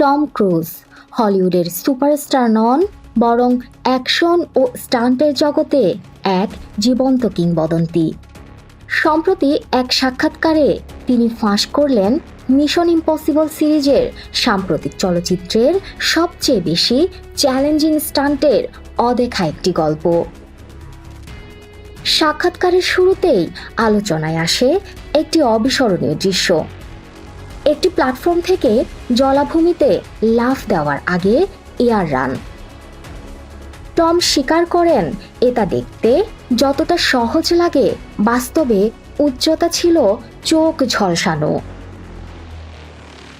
Tom Cruise, হলিউডের superstar নন, বরং অ্যাকশন ও স্টান্টের জগতে এক জীবন্ত কিংবদন্তি। সম্প্রতি এক সাক্ষাৎকারে তিনি ফাঁস করলেন মিশন ইম্পসিবল সিরিজের সাম্প্রতিক চলচ্চিত্রের সবচেয়ে বেশি চ্যালেঞ্জিং স্টান্টের অদেখা একটি গল্প। সাক্ষাৎকারের শুরুতেই আলোচনায় আসে একটি অবিস্মরণীয় দৃশ্য। একটি প্ল্যাটফর্ম থেকে জলাভূমিতে লাফ দেওয়ার আগে এয়ার রান। টম স্বীকার করেন, এটা দেখতে যতটা সহজ লাগে, বাস্তবে উচ্চতা ছিল চোখ ঝলসানো।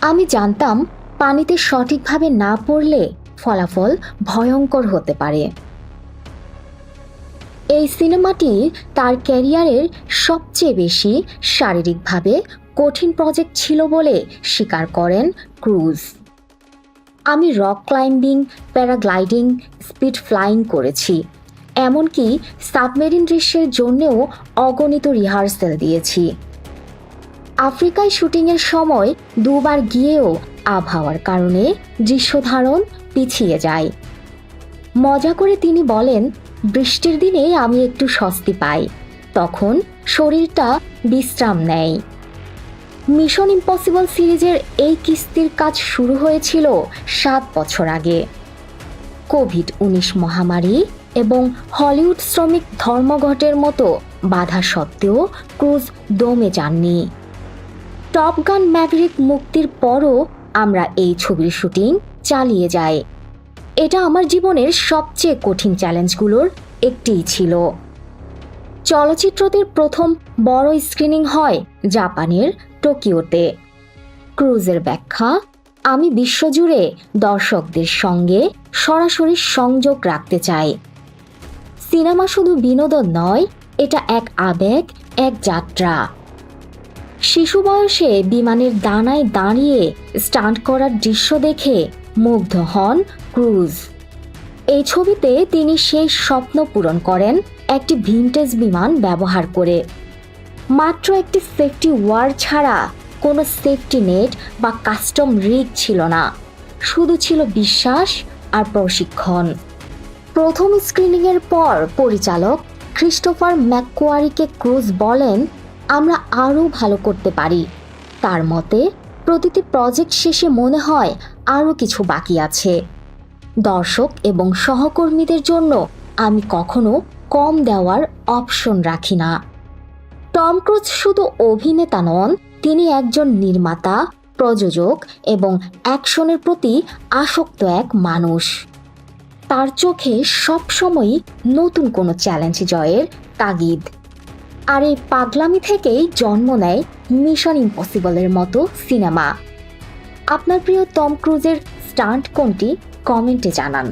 আমি জানতাম পানিতে সঠিকভাবে না পড়লে ফলাফল ভয়ঙ্কর হতে পারে। এই সিনেমাটি তার ক্যারিয়ারের সবচেয়ে বেশি শারীরিকভাবে কঠিন প্রজেক্ট ছিল বলে স্বীকার করেন ক্রুজ। আমি rock climbing paragliding speed flying করেছি, এমনকি সাবমেরিন দৃশ্যের জন্যেও অগণিত রিহার্সেল দিয়েছি। আফ্রিকায় শুটিংয়ের সময় দুবার গিয়েও আবহাওয়ার কারণে দৃশ্য ধারণ পিছিয়ে যায়। মজা করে তিনি বলেন বৃষ্টির দিনে আমি একটু স্বস্তি পাই। তখন শরীরটা বিশ্রাম নেয়। মিশন ইম্পসিবল সিরিজের এই কিস্তির কাজ শুরু হয়েছিল সাত বছর আগে। কোভিড উনিশ মহামারী এবং হলিউড শ্রমিক ধর্মঘটের মতো বাধা সত্ত্বেও ক্রুজ দমে যাননি। টপ গান ম্যাভরিক মুক্তির পরও আমরা এই ছবির শুটিং চালিয়ে যাই। এটা আমার জীবনের সবচেয়ে কঠিন চ্যালেঞ্জগুলোর একটিই ছিল। চলচ্চিত্রটির প্রথম বড় স্ক্রিনিং হয় জাপানের টোকিওতে। ক্রুজের ব্যাখ্যা, আমি বিশ্বজুড়ে দর্শকদের সঙ্গে সরাসরি সংযোগ রাখতে চাই। সিনেমা শুধু বিনোদন নয়, এটা এক আবেগ, এক যাত্রা। শিশু বয়সে বিমানের দানায় দাঁড়িয়ে স্টান্ট করার দৃশ্য দেখে মুগ্ধ হন ক্রুজ। এই ছবিতে তিনি সেই স্বপ্ন পূরণ করেন একটি ভিনটেজ বিমান ব্যবহার করে। মাত্র একটি সেফটি ওয়ার ছাড়া কোনো সেফটি নেট বা কাস্টম রিগ ছিল না। শুধু ছিল বিশ্বাস আর প্রশিক্ষণ। প্রথম স্ক্রিনিংয়ের পর পরিচালক ক্রিস্টোফার ম্যাককোয়ারিকে ক্রুজ বলেন আমরা আরও ভালো করতে পারি। তার মতে, প্রতিটি প্রজেক্ট শেষে মনে হয় আরও কিছু বাকি আছে। দর্শক এবং সহকর্মীদের জন্য আমি কখনো কম দেওয়ার অপশন রাখি না। টম ক্রুজ শুধু অভিনেতা নন, তিনি একজন নির্মাতা, প্রযোজক এবং অ্যাকশনের প্রতি আসক্ত এক মানুষ। তার চোখে সবসময়ই নতুন কোনো চ্যালেঞ্জ জয়ের তাগিদ। আর এই পাগলামি থেকেই জন্ম নেয় মিশন ইম্পসিবলের মতো সিনেমা। আপনার প্রিয় টম ক্রুজের স্টান্ট কোনটি? কমেন্টে জানান।